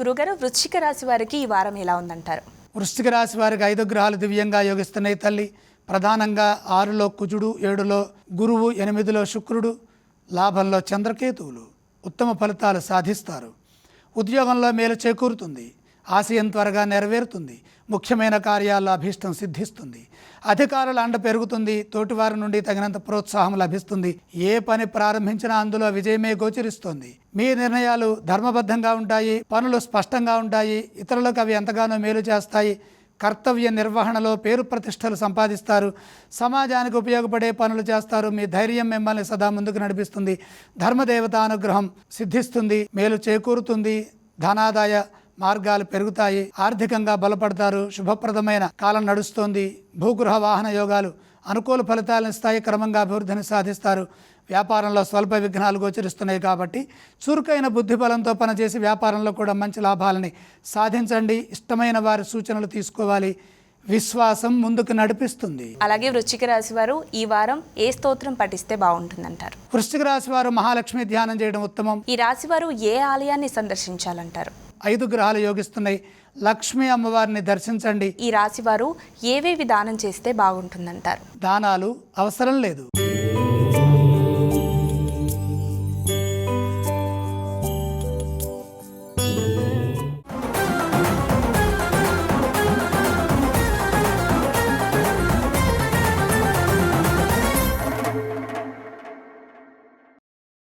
గురుగారు వృశ్చిక రాశి వారికి ఈ వారం ఎలా ఉందంటారు? వృశ్చిక రాశి వారికి ఐదు గ్రహాలు దివ్యంగా యోగిస్తున్నాయి తల్లి. ప్రధానంగా ఆరులో కుజుడు ఏడులో గురువు ఎనిమిదిలో శుక్రుడు లాభంలో చంద్రకేతువులు ఉత్తమ ఫలితాలు సాధిస్తారు. ఉద్యోగంలో మేలు చేకూరుతుంది. ఆశయం త్వరగా నెరవేరుతుంది. ముఖ్యమైన కార్యాల్లో అభీష్టం సిద్ధిస్తుంది. అధికారుల అండ పెరుగుతుంది. తోటివారి నుండి తగినంత ప్రోత్సాహం లభిస్తుంది. ఏ పని ప్రారంభించినా అందులో విజయమే గోచరిస్తుంది. మీ నిర్ణయాలు ధర్మబద్ధంగా ఉంటాయి. పనులు స్పష్టంగా ఉంటాయి. ఇతరులకు అవి ఎంతగానో మేలు చేస్తాయి. కర్తవ్య నిర్వహణలో పేరు ప్రతిష్టలు సంపాదిస్తారు. సమాజానికి ఉపయోగపడే పనులు చేస్తారు. మీ ధైర్యం మిమ్మల్ని సదా ముందుకు నడిపిస్తుంది. ధర్మదేవత అనుగ్రహం సిద్ధిస్తుంది. మేలు చేకూరుతుంది. ధనాదాయ మార్గాలు పెరుగుతాయి. ఆర్థికంగా బలపడతారు. శుభప్రదమైన కాలం నడుస్తోంది. భూగృహ వాహన యోగాలు అనుకూల ఫలితాలను ఇస్తాయి క్రమంగా అభివృద్ధిని సాధిస్తారు. వ్యాపారంలో స్వల్ప విఘ్నాలు గోచరిస్తున్నాయి కాబట్టి చురుకైన బుద్ధి బలంతో పనిచేసి వ్యాపారంలో కూడా మంచి లాభాలని సాధించండి. ఇష్టమైన వారి సూచనలు తీసుకోవాలి. విశ్వాసం ముందుకు నడిపిస్తుంది. అలాగే వృశ్చిక రాశి వారు ఈ వారం ఏ స్తోత్రం పఠిస్తే బాగుంటుందంటారు? వృశ్చిక రాశి వారు మహాలక్ష్మి ధ్యానం చేయడం ఉత్తమం. ఈ రాశి వారు ఏ ఆలయాన్ని సందర్శించాలంటారు? ఐదు గ్రహాలు యోగిస్తున్నాయి. లక్ష్మీ అమ్మవారిని దర్శించండి. ఈ రాశి వారు ఏవేవి దానం చేస్తే బాగుంటుందంటారు? దానాలు అవసరం లేదు.